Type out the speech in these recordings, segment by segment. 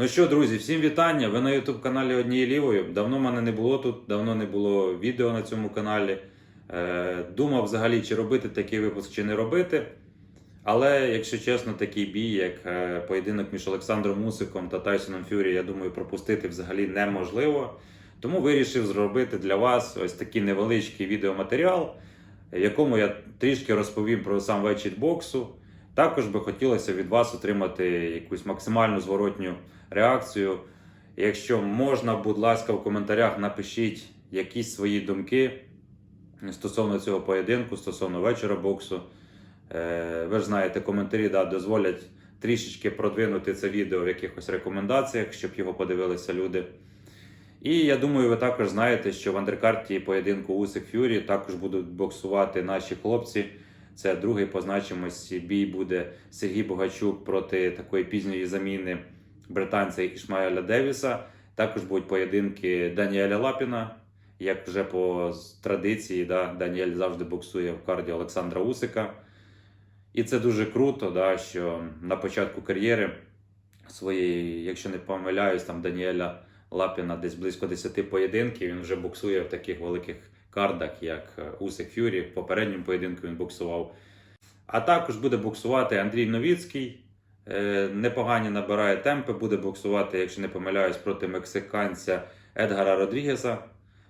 Ну що, друзі, всім вітання. Ви на YouTube каналі Однією Лівою. Давно мене не було тут, давно не було відео на цьому каналі. Е, думав взагалі, чи робити такий випуск, чи не робити. Але, якщо чесно, такий бій, як е, поєдинок між Олександром Мусиком та Тайсоном Фюрі, я думаю, пропустити взагалі неможливо. Тому вирішив зробити для вас ось такий невеличкий відеоматеріал, в якому я трішки розповім про сам вечір боксу. Також би хотілося від вас отримати якусь максимальну зворотню реакцію. Якщо можна, будь ласка, в коментарях напишіть якісь свої думки стосовно цього поєдинку, стосовно вечора боксу. Е, Ви ж знаєте, коментарі да, дозволять трішечки продвинути це відео в якихось рекомендаціях, щоб його подивилися люди. І я думаю, ви також знаєте, що в андеркарті поєдинку Усик Фюрі також будуть боксувати наші хлопці. Це другий по значимості бій буде Сергій Богачук проти такої пізньої заміни британця Ішмаеля Девіса. Також будуть поєдинки Даніеля Лапіна. Як вже по традиції, да, Даніель завжди боксує в карді Олександра Усика. І це дуже круто, да, що на початку кар'єри своєї, якщо не помиляюсь, там Даніеля Лапіна десь близько 10 поєдинків. Він вже боксує в таких великих кардах, як е, Усик Фюрі. В попередньому поєдинку він боксував. А також буде боксувати Андрій Новіцький. Е, Непогані набирає темпи, буде боксувати, якщо не помиляюсь, проти мексиканця Едгара Родрігеса.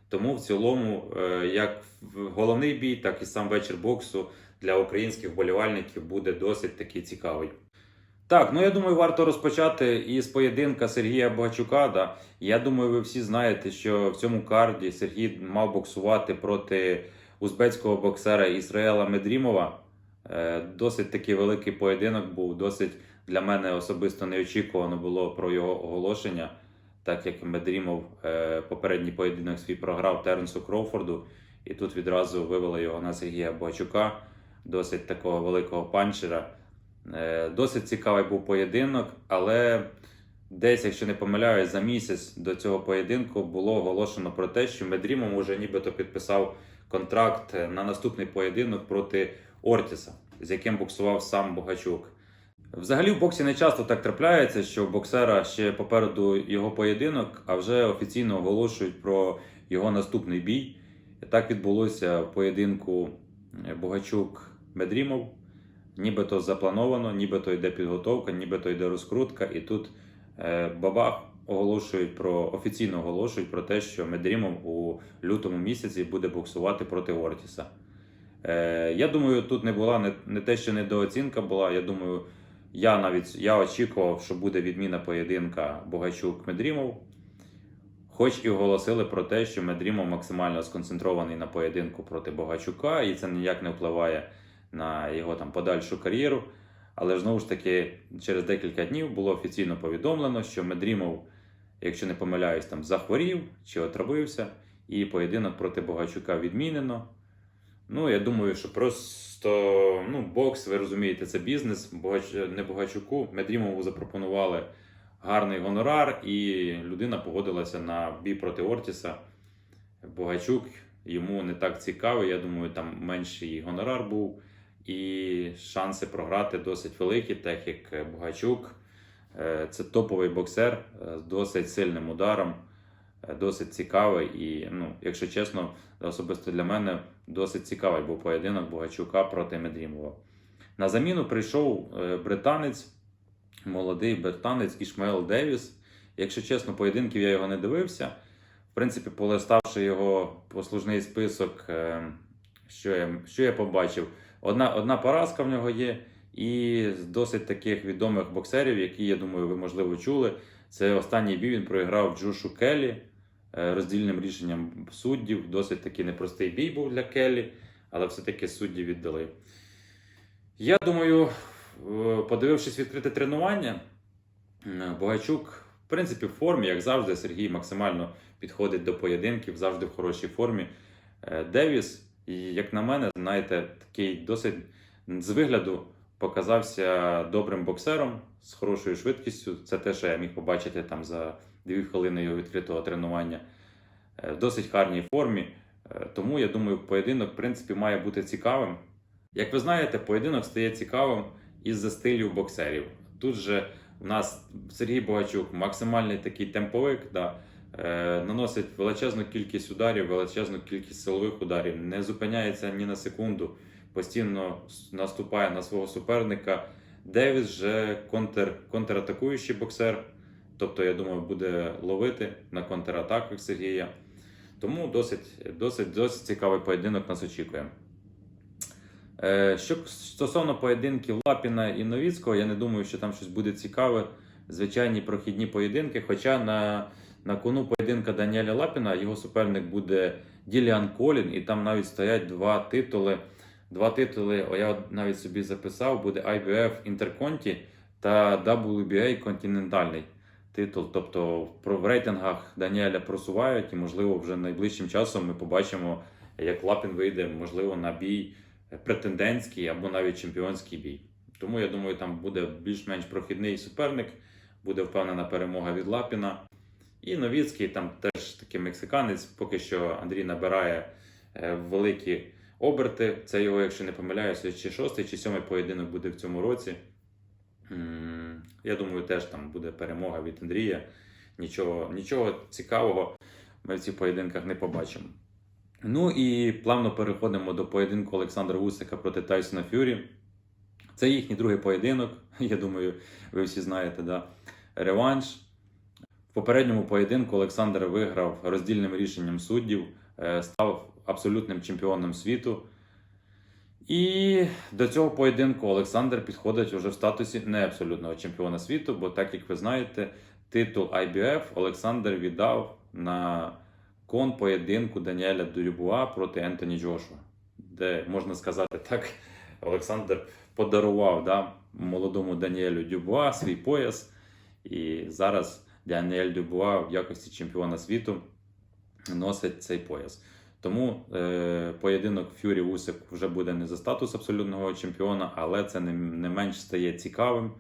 Тому в цілому, е, як головний бій, так і сам вечір боксу для українських вболівальників буде досить такий цікавий. Так, ну я думаю, варто розпочати із поєдинка Сергія Богачука. Да. Я думаю, ви всі знаєте, що в цьому карді Сергій мав боксувати проти узбецького боксера Ісраїла Медрімова. Е, Досить такий великий поєдинок був. Досить для мене особисто неочікувано було про його оголошення, так як Медрімов е, попередній поєдинок свій програв Теренсу Кроуфорду, і тут відразу вивели його на Сергія Богачука, досить такого великого панчера. Е, Досить цікавий був поєдинок, але десь, якщо не помиляюсь, за місяць до цього поєдинку було оголошено про те, що Медрімов уже нібито підписав контракт на наступний поєдинок проти Ортіса, з яким боксував сам Богачук. Взагалі в боксі не часто так трапляється, що боксера ще попереду його поєдинок, а вже офіційно оголошують про його наступний бій. І так відбулося в поєдинку Богачук-Медрімов. Нібито заплановано, нібито йде підготовка, нібито йде розкрутка, і тут е, Бабах оголошують про офіційно оголошують про те, що Медрімов у лютому місяці буде боксувати проти Ортіса. Е, я думаю, тут не була не, не те, що недооцінка була. Я думаю, я навіть я очікував, що буде відміна поєдинка Богачук-Медрімов. Хоч і оголосили про те, що Медрімов максимально сконцентрований на поєдинку проти Богачука, і це ніяк не впливає на його там подальшу кар'єру. Але ж знову ж таки, через декілька днів було офіційно повідомлено, що Медрімов, якщо не помиляюсь, там захворів чи отравився, і поєдинок проти Богачука відмінено. Ну, я думаю, що просто ну, бокс, ви розумієте, це бізнес. Богач... Не Богачуку. Медрімову запропонували гарний гонорар, і людина погодилася на бій проти Ортіса. Богачук йому не так цікавий. Я думаю, там менший гонорар був, і шанси програти досить великі, так як Богачук е, це топовий боксер е, з досить сильним ударом, е, досить цікавий. І, ну, якщо чесно, особисто для мене досить цікавий був поєдинок Богачука проти Медрімова. На заміну прийшов е, британець, молодий британець Ішмаел Девіс. Якщо чесно, поєдинків я його не дивився. В принципі, полиставши його послужний список, е, що я, що я побачив? Одна, одна поразка в нього є, і з досить таких відомих боксерів, які, я думаю, ви можливо чули. Це останній бій він проіграв Джошу Келлі е, роздільним рішенням суддів. Досить такий непростий бій був для Келлі, але все-таки судді віддали. Я думаю, е, подивившись відкрите тренування, е, Богачук, в принципі, в формі, як завжди, Сергій максимально підходить до поєдинків, завжди в хорошій формі. Девіс, і, як на мене, знаєте, такий досить з вигляду показався добрим боксером з хорошою швидкістю. Це те, що я міг побачити там за дві хвилини його відкритого тренування. Е, В досить гарній формі. Е, Тому я думаю, поєдинок, в принципі, має бути цікавим. Як ви знаєте, поєдинок стає цікавим із-за стилю боксерів. Тут же У нас Сергій Богачук максимальний такий темповик, да, наносить величезну кількість ударів, величезну кількість силових ударів, не зупиняється ні на секунду, постійно наступає на свого суперника. Девіс же контр, контратакуючий боксер, тобто, я думаю, буде ловити на контратаках Сергія. Тому досить, досить, досить цікавий поєдинок нас очікує. Е, Що стосовно поєдинків Лапіна і Новіцького, я не думаю, що там щось буде цікаве. Звичайні прохідні поєдинки. Хоча на, на кону поєдинка Даніеля Лапіна його суперник буде Діліан Колін, і там навіть стоять два титули. Два титули, я навіть собі записав, буде IBF Interconti та WBA континентальний титул. Тобто в рейтингах Даніеля просувають, і можливо вже найближчим часом ми побачимо, як Лапін вийде, можливо, на бій претендентський або навіть чемпіонський бій. Тому я думаю, там буде більш-менш прохідний суперник, буде впевнена перемога від Лапіна. І Новіцький там теж такий мексиканець, поки що Андрій набирає е, великі оберти. Це його, якщо не помиляюся, чи шостий, чи сьомий поєдинок буде в цьому році. Я думаю, теж там буде перемога від Андрія. Нічого, нічого цікавого ми в цих поєдинках не побачимо. Ну і плавно переходимо до поєдинку Олександра Усика проти Тайсона Фюрі. Це їхній другий поєдинок. Я думаю, ви всі знаєте, да? реванш. В попередньому поєдинку Олександр виграв роздільним рішенням суддів, е, став абсолютним чемпіоном світу. І до цього поєдинку Олександр підходить вже в статусі не абсолютного чемпіона світу, бо так як ви знаєте, титул IBF Олександр віддав на кон поєдинку Даніеля Дюбуа проти Ентоні Джошуа, де можна сказати так, Олександр подарував да, молодому Даніелю Дюбуа свій пояс. І зараз Даніель Дюбуа в якості чемпіона світу носить цей пояс. Тому е, поєдинок Фюрі Усик вже буде не за статус абсолютного чемпіона, але це не, не менш стає цікавим.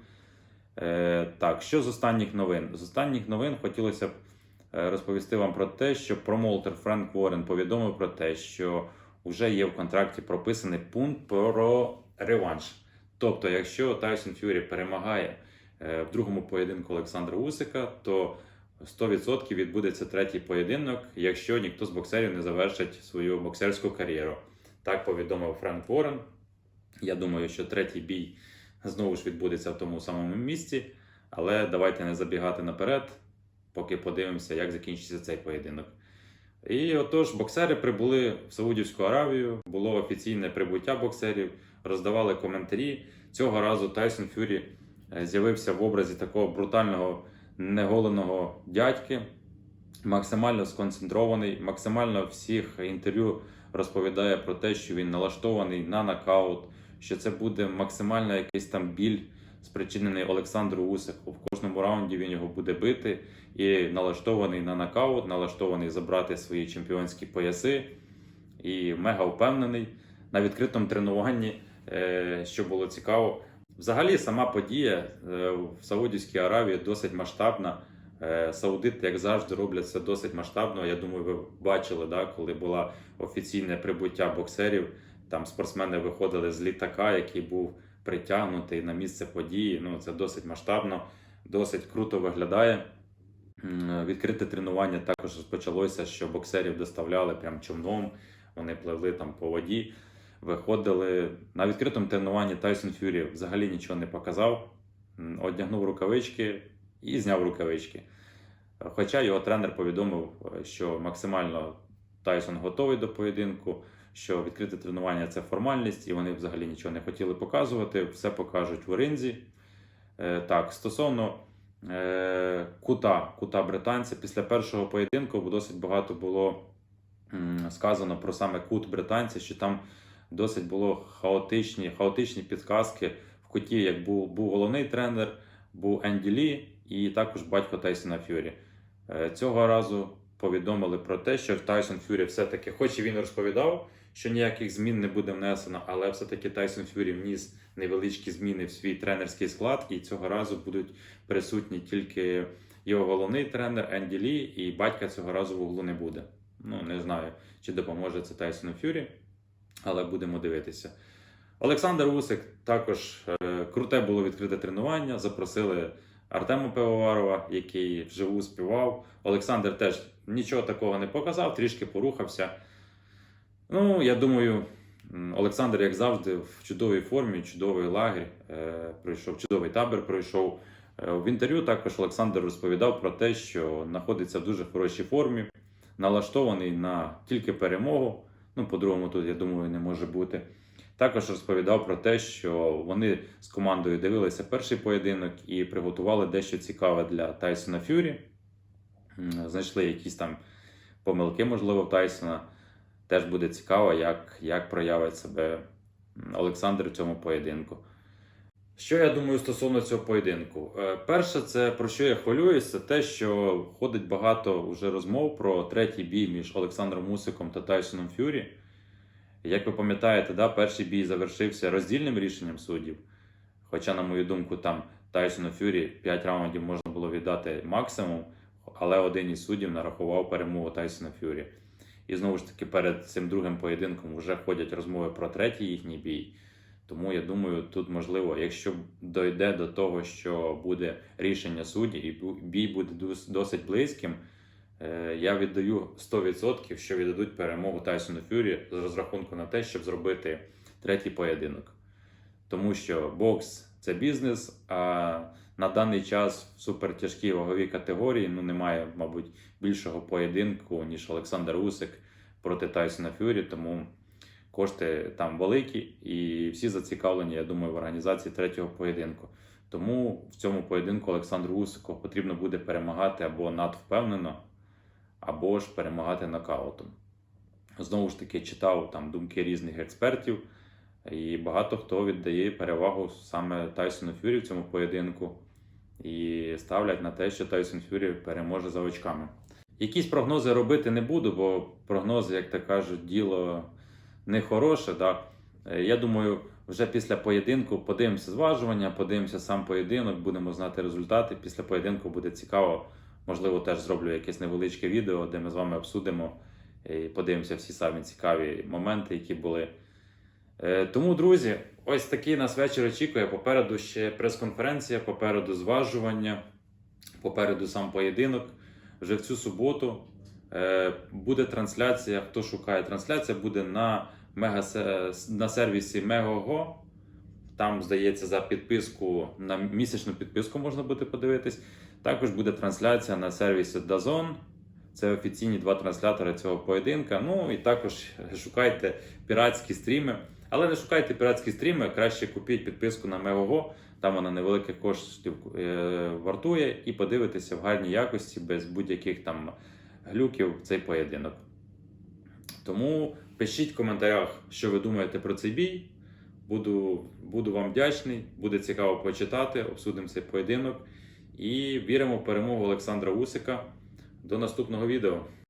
Е, так, що з останніх новин? З останніх новин хотілося б е, розповісти вам про те, що промоутер Френк Уоррен повідомив про те, що вже є в контракті прописаний пункт про реванш. Тобто, якщо Тайсон Фюрі перемагає в другому поєдинку Олександра Усика, то 100% відбудеться третій поєдинок, якщо ніхто з боксерів не завершить свою боксерську кар'єру. Так повідомив Френк Ворен. Я думаю, що третій бій знову ж відбудеться в тому самому місці. Але давайте не забігати наперед, поки подивимося, як закінчиться цей поєдинок. І отож, боксери прибули в Саудівську Аравію, було офіційне прибуття боксерів, роздавали коментарі. Цього разу Тайсон Фюрі е, з'явився в образі такого брутального неголеного дядьки, максимально сконцентрований, максимально всіх інтерв'ю розповідає про те, що він налаштований на нокаут, що це буде максимально якийсь там біль, спричинений Олександру Усику. В кожному раунді він його буде бити і налаштований на нокаут, налаштований забрати свої чемпіонські пояси. І мега впевнений на відкритому тренуванні, е, що було цікаво. Взагалі, сама подія е, в Саудівській Аравії досить масштабна. Е, Саудити, як завжди, роблять це досить масштабно. Я думаю, ви бачили, да, коли було офіційне прибуття боксерів. Там спортсмени виходили з літака, який був притягнутий на місце події. Ну, це досить масштабно, досить круто виглядає. Відкрите тренування також розпочалося, що боксерів доставляли прям човном, вони пливли там по воді виходили на відкритому тренуванні Тайсон Фюрі взагалі нічого не показав, одягнув рукавички і зняв рукавички. Хоча його тренер повідомив, е, що максимально Тайсон готовий до поєдинку, що відкрите тренування це формальність, і вони взагалі нічого не хотіли показувати, все покажуть в ринзі. Е, Так, стосовно е, кута, кута британця, після першого поєдинку досить багато було сказано про саме кут британця, що там досить було хаотичні, хаотичні підказки в куті, як був, був головний тренер, був Енді Лі і також батько Тайсона Фюрі. Е, Цього разу повідомили про те, що Тайсон Фюрі все-таки, хоч і він розповідав, що ніяких змін не буде внесено, але все-таки Тайсон Фюрі вніс невеличкі зміни в свій тренерський склад, і цього разу будуть присутні тільки його головний тренер Енді Лі, і батька цього разу в углу не буде. Ну, не знаю, чи допоможе це Тайсону Фюрі, але будемо дивитися. Олександр Усик також е, круте було відкрите тренування. Запросили Артема Пивоварова, який вживу співав. Олександр теж нічого такого не показав, трішки порухався. Ну, я думаю, Олександр, як завжди, в чудовій формі, чудовий лагерь е, пройшов, чудовий табір пройшов. Е, В інтерв'ю також Олександр розповідав про те, що знаходиться в дуже хорошій формі, налаштований на тільки перемогу. Ну, по-другому, тут, я думаю, не може бути. Також розповідав про те, що вони з командою дивилися перший поєдинок і приготували дещо цікаве для Тайсона Фюрі. Знайшли якісь там помилки, можливо, в Тайсона. Теж буде цікаво, як, як проявить себе Олександр в цьому поєдинку. Що я думаю стосовно цього поєдинку? Е, Перше, це про що я хвилююсь, це те, що ходить багато вже розмов про третій бій між Олександром Мусиком та Тайсоном Фюрі. Як ви пам'ятаєте, да, перший бій завершився роздільним рішенням суддів. Хоча, на мою думку, там Тайсону Фюрі 5 раундів можна було віддати максимум, але один із суддів нарахував перемогу Тайсона Фюрі. І знову ж таки, перед цим другим поєдинком вже ходять розмови про третій їхній бій. Тому я думаю, тут можливо, якщо дойде до того, що буде рішення судді і бій буде досить близьким, е, я віддаю 100%, що віддадуть перемогу Тайсону Фюрі з розрахунку на те, щоб зробити третій поєдинок. Тому що бокс це бізнес, а на даний час в супертяжкій ваговій категорії ну, немає, мабуть, більшого поєдинку, ніж Олександр Усик проти Тайсона Фюрі. Тому кошти там великі, і всі зацікавлені, я думаю, в організації третього поєдинку. Тому в цьому поєдинку Олександру Усику потрібно буде перемагати або надвпевнено, або ж перемагати нокаутом. Знову ж таки, читав там думки різних експертів, і багато хто віддає перевагу саме Тайсону Фюрі в цьому поєдинку і ставлять на те, що Тайсон Фюрі переможе за очками. Якісь прогнози робити не буду, бо прогнози, як то кажуть, діло не хороше. Да? Е, Я думаю, вже після поєдинку подивимося зважування, подивимося сам поєдинок, будемо знати результати. Після поєдинку буде цікаво. Можливо, теж зроблю якесь невеличке відео, де ми з вами обсудимо і подивимося всі самі цікаві моменти, які були. Е, Тому, друзі, ось такий нас вечір очікує. Попереду ще прес-конференція, попереду зважування, попереду сам поєдинок. Вже в цю суботу е, буде трансляція. Хто шукає трансляція, буде на, мега, на сервісі Megogo. Там, здається, за підписку на місячну підписку можна буде подивитись. Також буде трансляція на сервісі DAZN. Це офіційні два транслятори цього поєдинка. Ну і також шукайте піратські стріми. Але не шукайте піратські стріми, краще купіть підписку на Megogo. Там вона невеликих коштів е, вартує, і подивитися в гарній якості без будь-яких там глюків цей поєдинок. Тому пишіть в коментарях, що ви думаєте про цей бій. Буду, буду вам вдячний, буде цікаво почитати, обсудимо цей поєдинок і віримо в перемогу Олександра Усика. До наступного відео.